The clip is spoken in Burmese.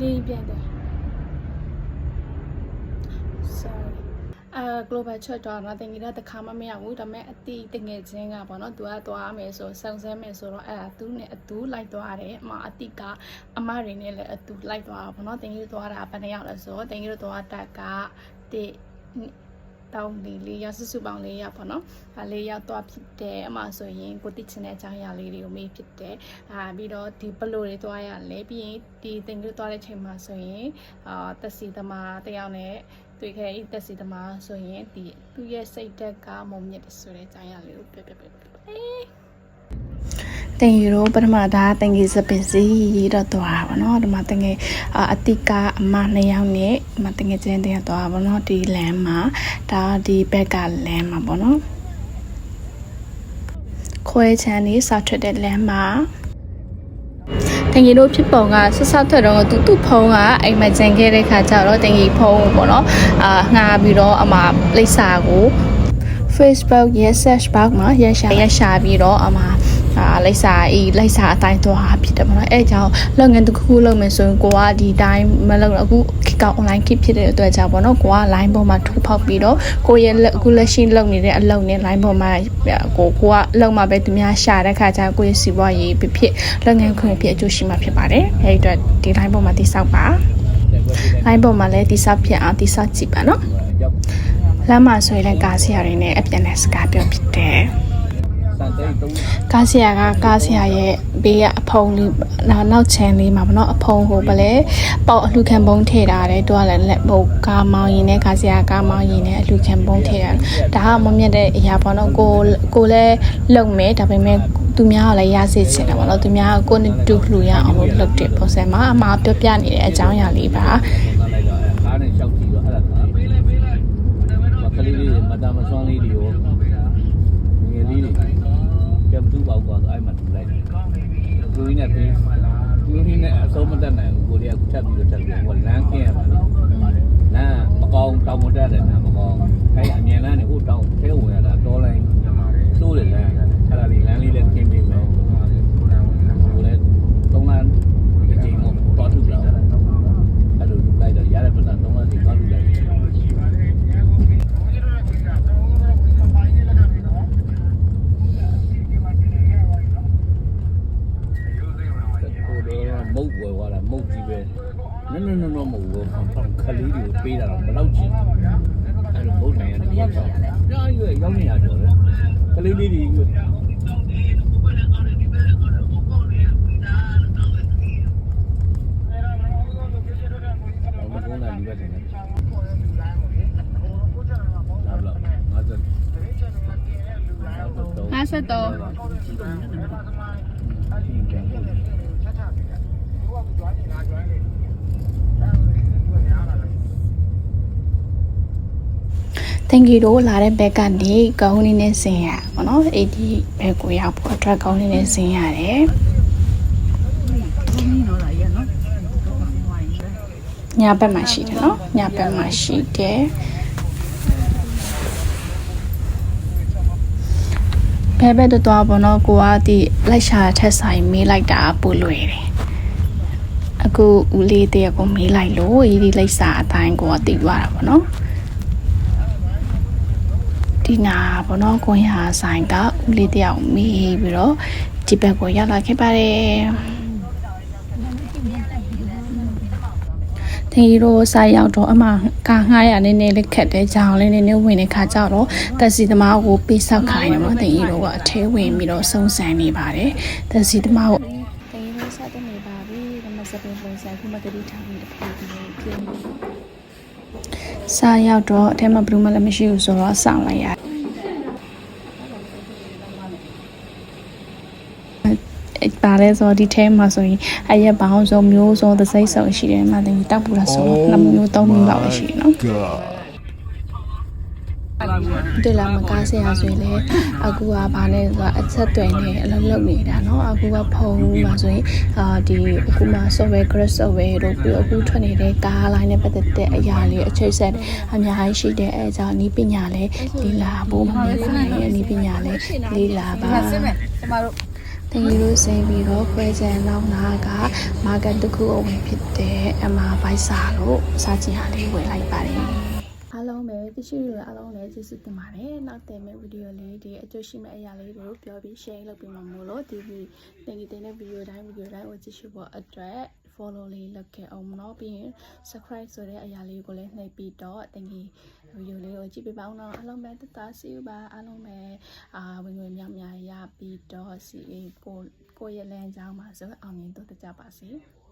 လေးပြန်တယ် sorry အာ global church တော့ငါတင်ကြီးတော့တစ်ခါမှမရဘူးဒါပေမဲ့အတီးတငယ်ချင်းကပေါ့နော်သူကသွားမယ်ဆိုစုံစမ်းမယ်ဆိုတော့အဲ့ဒါသူနဲ့အတူလိုက်သွားတယ်အမအတီးကအမတွေနဲ့လည်းအတူလိုက်သွားတာပေါ့နော်တင်ကြီးတို့သွားတာဘယ်နှစ်ယောက်လဲဆိုတော့တင်ကြီးတို့သွားတက်ကတစ် တောင်းလေးလေးရစုစုပေါင်းလေးရပေါ့နော်။ဒါလေးရောက်သွားဖြစ်တယ်အမှဆိုရင်ကိုတိချင်တဲ့အကြောင်းအရာလေးတွေကိုမေးဖြစ်တယ်။အာပြီးတော့ဒီဘလို့တွေသွားရလဲပြီးရင်ဒီတင်ကြီးတို့သွားတဲ့ချိန်မှာဆိုရင်အာတက်စီသမားတယောက်နဲ့တွေ့ခဲ့တဲ့တက်စီသမားဆိုရင်ဒီသူ့ရဲ့စိတ်ဓာတ်ကမုံမြင့်တယ်ဆိုတဲ့အကြောင်းအရာလေးကိုပြပြပြပြအေး တင်ယူတော့ပထမဒါတင်ကြီးစပင်စီတော့သွားပါတော့ဒီမှာတင်ငယ်အတိကအမနှစ်ယောက်နဲ့မတင်ငယ်ချင်းတင်သွားပါတော့ဒီလမ်းမှာဒါဒီဘက်ကလမ်းမှာပေါ့နော်ခွဲချမ်းလေးဆောက်ထွက်တဲ့လမ်းမှာတင်ကြီးတို့ဖြစ်ပုံကဆက်ဆက်ထွက်တော့သူသူ့ဖုံးကအိမ်မှာဂျန်ခဲ့တဲ့ခါကျတော့တင်ကြီးဖုံးပေါ့နော်အာငှားပြီးတော့အမလိပ်စာကို Facebook ရဲ့ search box မှာရရှာရရှာပြီးတော့အမ အာလိုက်စာအေးလိုက်စာအတိုင်းသွားဖြစ်တယ်ပေါ့နော်အဲအကြောင်းလုပ်ငန်းတစ်ခုခုလုပ်မယ်ဆိုရင်ကိုကဒီတိုင်းမလုပ်တော့အခုခေတ်က online ခေတ်ဖြစ်တဲ့အတွက်ကြောင့်ပေါ့နော်ကိုက line ပေါ်မှာထိုးဖောက်ပြီးတော့ကိုရဲ့လက်အခုလက်ရှိလုပ်နေတဲ့အလုပ်နဲ့ line ပေါ်မှာကိုကိုကလုပ်မှာပဲသူများရှာတဲ့ခါကျရင်ကိုရဲ့စီးပွားရေးဖြစ်ဖြစ်လုပ်ငန်းခွင်ဖြစ်အကျိုးရှိမှာဖြစ်ပါတယ်အဲဒီအတွက်ဒီ line ပေါ်မှာတိစောက်ပါ line ပေါ်မှာလည်းတိစောက်ဖြစ်အောင်တိစောက်ကြည့်ပါနော်လမ်းမှာဆိုရင်လည်းကားဆရာတွေနဲ့အပြန်နဲ့စကားပြောဖြစ်တယ်စံတိတ်သုံး။ ကားဆရာကကားဆရာရဲ့ဘေးကအဖုံလေးနောက်နောက်ချမ်းလေးမှာပေါ့နော်အဖုံကိုဗလဲပေါက်အလှခံပုံးထည့်ထားတယ်။သူကလည်းလက်ဘုတ်ကားမောင်းရင်နဲ့ကားဆရာကားမောင်းရင်နဲ့အလှခံပုံးထည့်ထားတယ်။ဒါကမမြတ်တဲ့အရာပေါ့နော်ကိုကိုလည်းလုံမယ်ဒါပေမဲ့သူများကလည်းရစေချင်တယ်ပေါ့နော်သူများကကိုနဲ့တူလှူရအောင်လို့လုပ်တဲ့ပုံစံမှာအမှားပြောပြနေတဲ့အကြောင်းအရာလေးပါကားလိုက်တော့ကားနဲ့ရှောက်ကြည့်တော့အဲ့ဒါကပေးလိုက်ပေးလိုက်မကလေးလေးမတာမဆွမ်းလေးတွေရောငယ်လေးတွေ ကပ်တူပေါက်သွားတော့အဲ့မှာတူလိုက်လူရင်းနဲ့ပေးလူရင်းနဲ့အဆုံးမတက်နိုင်ဘူးကိုရီးယားကထပ်ပြီးတော့တက်ပြီးဟိုလမ်းကင်းရမှာလမ်းမကောင်းတောင်မတက်တယ်နာမကောင်းအဲ့အမြင်လမ်းနေဟိုတောင်ထဲဝင်ရတာတော်လိုင်းသိုးတယ်လမ်းအဲ့ဒါလေးလမ်းလေးလည်းကင်းပေးမယ်ဟိုလည်းသုံးလမ်းဒီချိန်မှာတော်ထုလာအဲ့လိုလိုက်တော့ရတဲ့ပတ်စံသုံးလမ်းစီကောက်လူလိုက်တယ်ဟိုတော့ မုတ်ဝယ်သွားတာမုတ်ကြီးပဲနည်းနည်းနည်းတော့မဟုတ်ဘူးခလေးတွေကိုပေးတာတော့မလောက်ချင်အဲ့လိုမုတ်နိုင်ရတယ်ရောက်တော့ကြာရွယ်ရောက်နေရတော့လေခလေးလေးတွေဘုန်းတော်ဒီဘက်ကနေလာလာငါစ53 thank you တို့လာတဲ့ဘက်ကနေကောင်းလေးနဲ့ဆင်ရပါတော့အဲ့ဒီဘက်ကိုရောက်ဖို့အတွက်ကောင်းလေးနဲ့ဆင်ရတယ်ညာဘက်မှာရှိတယ်နော်ညာဘက်မှာရှိတယ်ဘယ်ဘက်တော့သွားပေါ့နော်ကိုကဒီလိုက်ရှာထက်ဆိုင်မေးလိုက်တာပို့လွယ်တယ်အခုဦးလေးတယောက်ကိုမေးလိုက်လို့ဒီဒီလိုက်စာအတိုင်းကိုကသိသွားတာပေါ့နော် ဒီနာဘောနော်ကိုရဆိုင်ကဦးလေးတယောက်မေးပြီးတော့ဒီဘက်ကိုရောက်လာခဲ့ပါတယ်သင်ရိုးဆိုင်ရောက်တော့အမကာငှားရနေနေလေးခက်တဲ့ကြောင်လေးနေနေဝင်တဲ့ခါကျတော့တက်စီသမားကိုပေးဆောက်ခိုင်းတယ်နော်သင်ရိုးကအထဲဝင်ပြီးတော့စုံစမ်းနေပါတယ်တက်စီသမားကိုသင်ရိုးစတဲ့နေပါပြီဒါမှစပင်ပုံစံခုမှတတိထားပြီးတပြေးပြေးပြေး စားရောက်တော့အထဲမှာဘယ်သူမှလည်းမရှိဘူးဆိုတော့စောင့်လိုက်ရအဲ့ပါလဲဆိုတော့ဒီထဲမှာဆိုရင်အရက်ပေါင်းစုံမျိုးစုံသစိမ့်စုံရှိတယ်မှတင်တောက်ပူတာဆိုတော့နှစ်မျိုးသုံးမျိုးလောက်ပဲရှိတယ်နော် God. တွေ့လာမကားဆရာဆိုရင်လည်းအခုကဘာလဲဆိုတော့အချက်တွေနဲ့အလုပ်လုပ်နေတာเนาะအခုကဖုန်းမှာဆိုရင်အာဒီအခုမှ software crash software တို့ပြီးအခုထွက်နေတဲ့ကား line နဲ့ပတ်သက်တဲ့အရာလေးအချိတ်ဆက်အများကြီးရှိတဲ့အဲကြောင့်ဤပညာလည်းလီလာဖို့မမေ့ပါနဲ့ဤပညာလည်းလီလာပါ ဆင်းမယ်ကျမတို့ တ တင်ကြီးတို့စိမ့်ပြီးတော့ခွဲချန်လောက်နာကမာကတ်တစ်ခုအဝင်ဖြစ်တဲ့အမဘိုက်စာလို့စားချင်ဟာလေးဝင်လိုက်ပါတယ်အားလုံးပဲ တရှိလူအလုံးလည်းကျေးဇူးတင်ပါတယ်။နောက်တင်မဲ့ဗီဒီယိုလေးဒီအကျိုးရှိမဲ့အရာလေးတွေကိုပြောပြီး share လုပ်ပေးမှာမို့လို့ဒီဒီတင်ကြီးတင်တဲ့ဗီဒီယိုတိုင်းဗီဒီယိုတိုင်းကိုကြည့်ရှုဖို့အတွက် follow လေးလုပ်ခဲ့အောင်နော်ပြီးရင် subscribe ဆိုတဲ့အရာလေးကိုလည်းနှိပ်ပြီးတော့တင်ကြီးဗီဒီယိုလေးကိုကြည့်ပေးပါအောင်နော်အားလုံးပဲတက်တာ see you ပါအားလုံးပဲအာဝင်ဝင်မြောက်များရပြီးတော့ see ကိုကိုရဲ့လမ်းကြောင်းပါဆိုအောင်မြင်တော့ကြပါစေ။